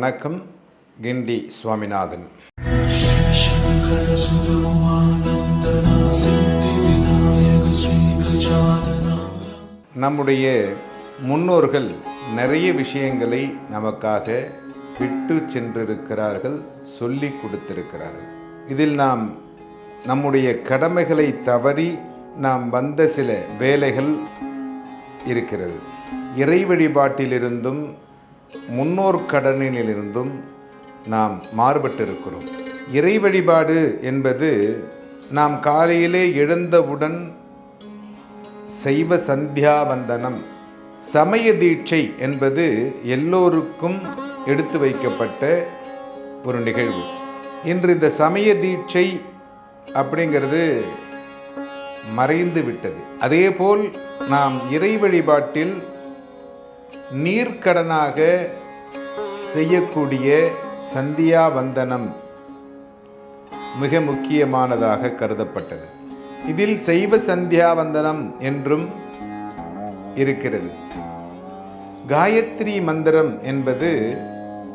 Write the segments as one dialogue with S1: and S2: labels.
S1: வணக்கம் கிண்டி சுவாமிநாதன். நம்முடைய முன்னோர்கள் நிறைய விஷயங்களை நமக்காக விட்டு சென்றிருக்கிறார்கள் சொல்லி கொடுத்திருக்கிறார்கள். இதில் நாம் நம்முடைய கடமைகளை தவறி நாம் வந்த சில வேலைகள் இருக்கிறது. இறை வழிபாட்டிலிருந்தும் முன்னோர் கடனிலிருந்தும் நாம் மாறுபட்டிருக்கிறோம். இறை வழிபாடு என்பது நாம் காலையிலே எழுந்தவுடன் சைவ சந்தியாவந்தனம் சமய தீட்சை என்பது எல்லோருக்கும் எடுத்து வைக்கப்பட்ட ஒரு நிகழ்வு. இன்று இந்த சமய தீட்சை அப்படிங்கிறது மறைந்து விட்டது. அதேபோல் நாம் இறை வழிபாட்டில் நீர்க்கடனாக செய்யக்கூடிய சந்தியாவந்தனம் மிக முக்கியமானதாக கருதப்பட்டது. இதில் சைவ சந்தியாவந்தனம் என்றும் இருக்கிறது. காயத்ரி மந்திரம் என்பது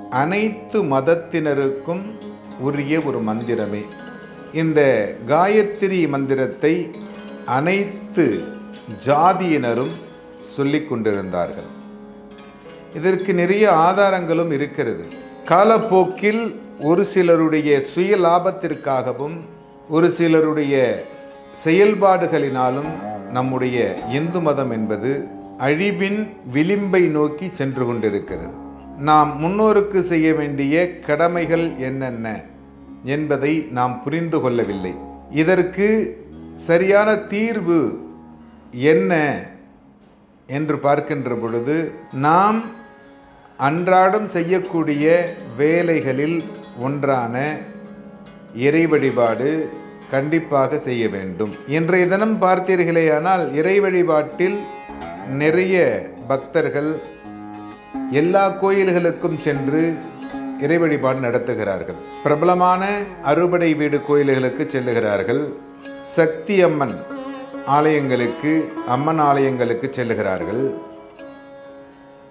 S1: அனைத்து மதத்தினருக்கும் உரிய ஒரு மந்திரமே. இந்த காயத்ரி மந்திரத்தை அனைத்து ஜாதியினரும் சொல்லிக் கொண்டிருந்தார்கள். இதற்கு நிறைய ஆதாரங்களும் இருக்கிறது. காலப்போக்கில் ஒரு சிலருடைய சுய லாபத்திற்காகவும் ஒரு சிலருடைய செயல்பாடுகளினாலும் நம்முடைய இந்து மதம் என்பது அழிவின் விளிம்பை நோக்கி சென்று கொண்டிருக்கிறது. நாம் முன்னோருக்கு செய்ய வேண்டிய கடமைகள் என்னென்ன என்பதை நாம் புரிந்து கொள்ளவில்லை. இதற்கு சரியான தீர்வு என்ன என்று பார்க்கின்ற பொழுது நாம் அன்றாடம் செய்யக்கூடிய வேலைகளில் ஒன்றான இறை வழிபாடு கண்டிப்பாக செய்ய வேண்டும். இன்றைய தினம் பார்த்தீர்களேயானால் இறை வழிபாட்டில் நிறைய பக்தர்கள் எல்லா கோயில்களுக்கும் சென்று இறை வழிபாடு நடத்துகிறார்கள். பிரபலமான அறுபடை வீடு கோயில்களுக்கு செல்லுகிறார்கள். சக்தி அம்மன் ஆலயங்களுக்கு அம்மன் ஆலயங்களுக்கு செல்லுகிறார்கள்.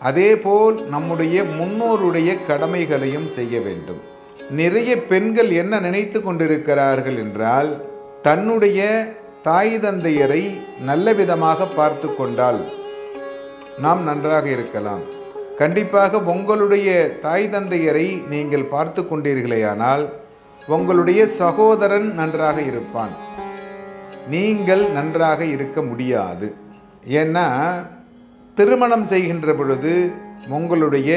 S1: அதேபோல் நம்முடைய முன்னோருடைய கடமைகளையும் செய்ய வேண்டும். நிறைய பெண்கள் என்ன நினைத்து கொண்டிருக்கிறார்கள் என்றால் தன்னுடைய தாய் தந்தையரை நல்ல விதமாக பார்த்து கொண்டால் நாம் நன்றாக இருக்கலாம். கண்டிப்பாக உங்களுடைய தாய் தந்தையரை நீங்கள் பார்த்து கொண்டீர்களேயானால் உங்களுடைய சகோதரன் நன்றாக இருப்பான். நீங்கள் நன்றாக இருக்க முடியாது. ஏன்னா திருமணம் செய்கின்ற பொழுது உங்களுடைய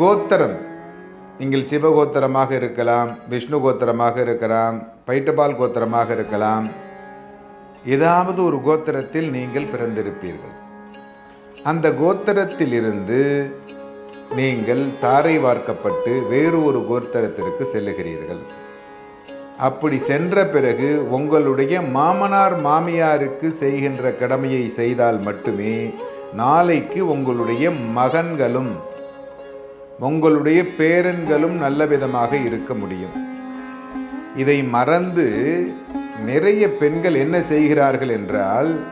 S1: கோத்திரம் நீங்கள் சிவகோத்திரமாக இருக்கலாம் விஷ்ணு கோத்திரமாக இருக்கலாம் பைட்டபால் கோத்திரமாக இருக்கலாம் ஏதாவது ஒரு கோத்திரத்தில் நீங்கள் பிறந்திருப்பீர்கள். அந்த கோத்திரத்திலிருந்து நீங்கள் தாரை வார்க்கப்பட்டு வேறு ஒரு கோத்திரத்திற்கு செல்லுகிறீர்கள். அப்படி சென்ற பிறகு உங்களுடைய மாமனார் மாமியாருக்கு செய்கின்ற கடமையை செய்தால் மட்டுமே நாளைக்கு உங்களுடைய மகன்களும் உங்களுடைய பேரன்களும் நல்ல விதமாக இருக்க முடியும். இதை மறந்து நிறைய பெண்கள் என்ன செய்கிறார்கள் என்றால்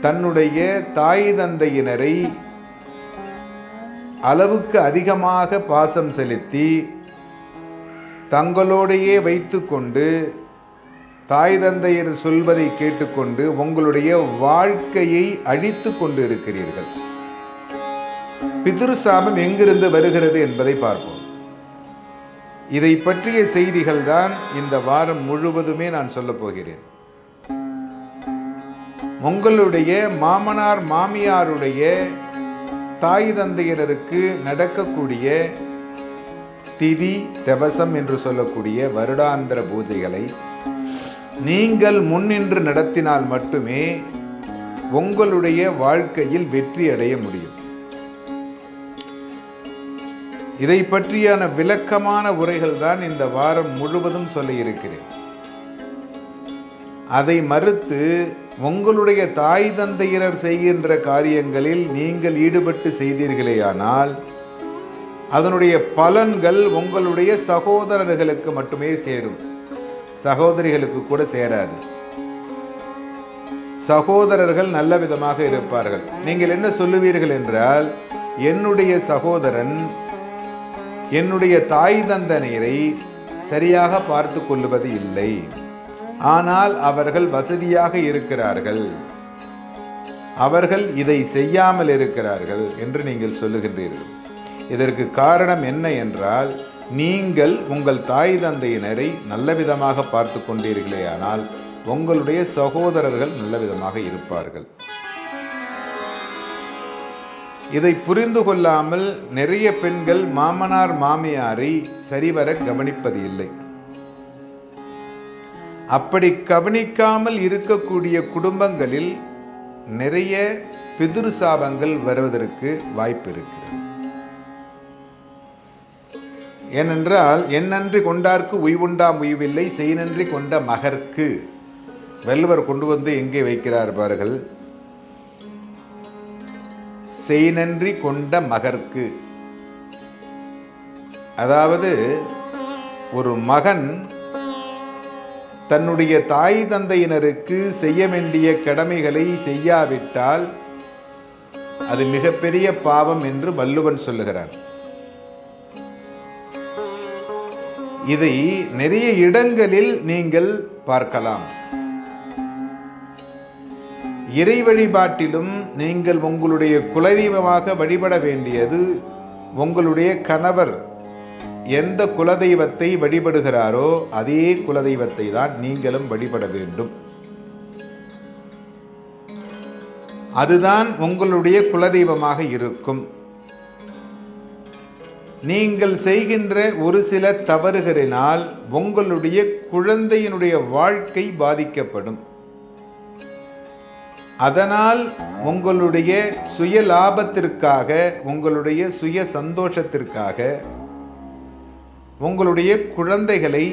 S1: தன்னுடைய தாய் தந்தையினரை அளவுக்கு அதிகமாக பாசம் செலுத்தி தங்களோடையே வைத்துக்கொண்டு தாய் தந்தையர் சொல்வதை கேட்டுக்கொண்டு உங்களுடைய வாழ்க்கையை அழித்து கொண்டு இருக்கிறீர்கள் பிதுருசாபம் எங்கிருந்து வருகிறது என்பதை பார்ப்போம். இதை பற்றிய செய்திகள் தான் இந்த வாரம் முழுவதுமே நான் சொல்லப் போகிறேன். உங்களுடைய மாமனார் மாமியாருடைய தாய் தந்தையினருக்கு நடக்கக்கூடிய திதி தவசம் என்று சொல்லக்கூடிய வருடாந்திர பூஜைகளை நீங்கள் முன்னின்று நடத்தினால் மட்டுமே உங்களுடைய வாழ்க்கையில் வெற்றி அடைய முடியும். இதை பற்றியான விளக்கமான உரைகள் தான் இந்த வாரம் முழுவதும் சொல்லியிருக்கிறேன் அதை மறுத்து உங்களுடைய தாய் தந்தையினர் செய்கின்ற காரியங்களில் நீங்கள் ஈடுபட்டு செய்தீர்களேயானால் அதனுடைய பலன்கள் உங்களுடைய சகோதரர்களுக்கு மட்டுமே சேரும். சகோதரிகளுக்கு கூட சேராது. சகோதரர்கள் நல்ல விதமாக இருப்பார்கள். நீங்கள் என்ன சொல்லுவீர்கள் என்றால் என்னுடைய சகோதரன் என்னுடைய தாய் தந்தனரை சரியாக பார்த்து கொள்ளுவது இல்லை. ஆனால் அவர்கள் வசதியாக இருக்கிறார்கள். அவர்கள் இதை செய்யாமல் இருக்கிறார்கள் என்று நீங்கள் சொல்லுகின்றீர்கள். இதற்கு காரணம் என்ன என்றால் நீங்கள் உங்கள் தாய் தந்தையினரை நல்ல விதமாக பார்த்து கொண்டீர்களே ஆனால் உங்களுடைய சகோதரர்கள் நல்ல விதமாக இருப்பார்கள். இதை புரிந்து கொள்ளாமல் நிறைய பெண்கள் மாமனார் மாமியாரை சரிவர கவனிப்பது இல்லை. அப்படி கவனிக்காமல் இருக்கக்கூடிய குடும்பங்களில் நிறைய பிதுரு சாபங்கள் வருவதற்கு வாய்ப்பு இருக்கிறது. ஏனென்றால் என்னன்றி கொண்டார்க்கு உய்வுண்டாம் உய்வில்லை செய்நன்றி கொண்ட மகர்க்கு. வெல்வர் கொண்டு வந்து எங்கே வைக்கிறார் பார்கள் செய்நன்றி கொண்ட மகர்க்கு. அதாவது ஒரு மகன் தன்னுடைய தாய் தந்தையினருக்கு செய்ய வேண்டிய கடமைகளை செய்யாவிட்டால் அது மிகப்பெரிய பாவம் என்று வள்ளுவன் சொல்லுகிறான். இதை நிறைய இடங்களில் நீங்கள் பார்க்கலாம். இறை வழிபாட்டிலும் நீங்கள் உங்களுடைய குலதெய்வமாக வழிபட வேண்டியது உங்களுடைய கணவர் எந்த குலதெய்வத்தை வழிபடுகிறாரோ அதே குலதெய்வத்தை தான் நீங்களும் வழிபட வேண்டும். அதுதான் உங்களுடைய குலதெய்வமாக இருக்கும். நீங்கள் செய்கின்ற ஒரு சில தவறுகளினால் உங்களுடைய குழந்தையினுடைய வாழ்க்கை பாதிக்கப்படும். அதனால் உங்களுடைய சுய லாபத்திற்காக உங்களுடைய சுய சந்தோஷத்திற்காக உங்களுடைய குழந்தைகளை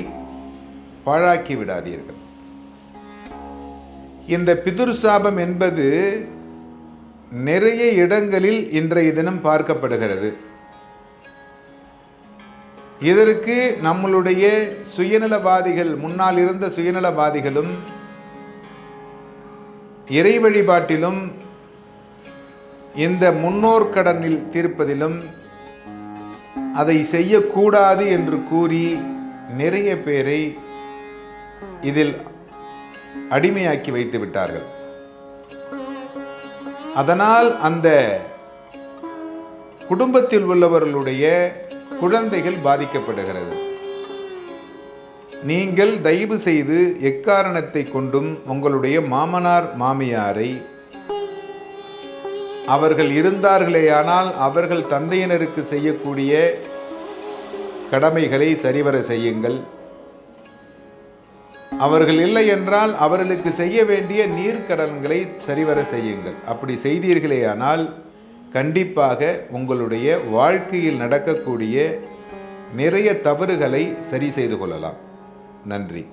S1: பாழாக்கி விடாதீர்கள். இந்த பிதுர் சாபம் என்பது நிறைய இடங்களில் இன்றைய தினம் பார்க்கப்படுகிறது. இதற்கு நம்மளுடைய சுயநலவாதிகள் முன்னால் இருந்த சுயநலவாதிகளும் இறை வழிபாட்டிலும் இந்த முன்னோர் கடனில் தீர்ப்பதிலும் அதை செய்யக்கூடாது என்று கூறி நிறைய பேரை இதில் அடிமையாக்கி வைத்து விட்டார்கள். அதனால் அந்த குடும்பத்தில் உள்ளவர்களுடைய குழந்தைகள் பாதிக்கப்படுகிறது. நீங்கள் தயவு செய்து எக்காரணத்தை கொண்டும் உங்களுடைய மாமனார் மாமியாரை அவர்கள் இருந்தார்களேயானால் அவர்கள் தந்தையினருக்கு செய்யக்கூடிய கடமைகளை சரிவர செய்யுங்கள். அவர்கள் இல்லை என்றால் அவர்களுக்கு செய்ய வேண்டிய நீர்க்கடன்களை சரிவர செய்யுங்கள். அப்படி செய்தீர்களேயானால் கண்டிப்பாக உங்களுடைய வாழ்க்கையில் நடக்கக்கூடிய நிறைய தவறுகளை சரி செய்து கொள்ளலாம். நன்றி.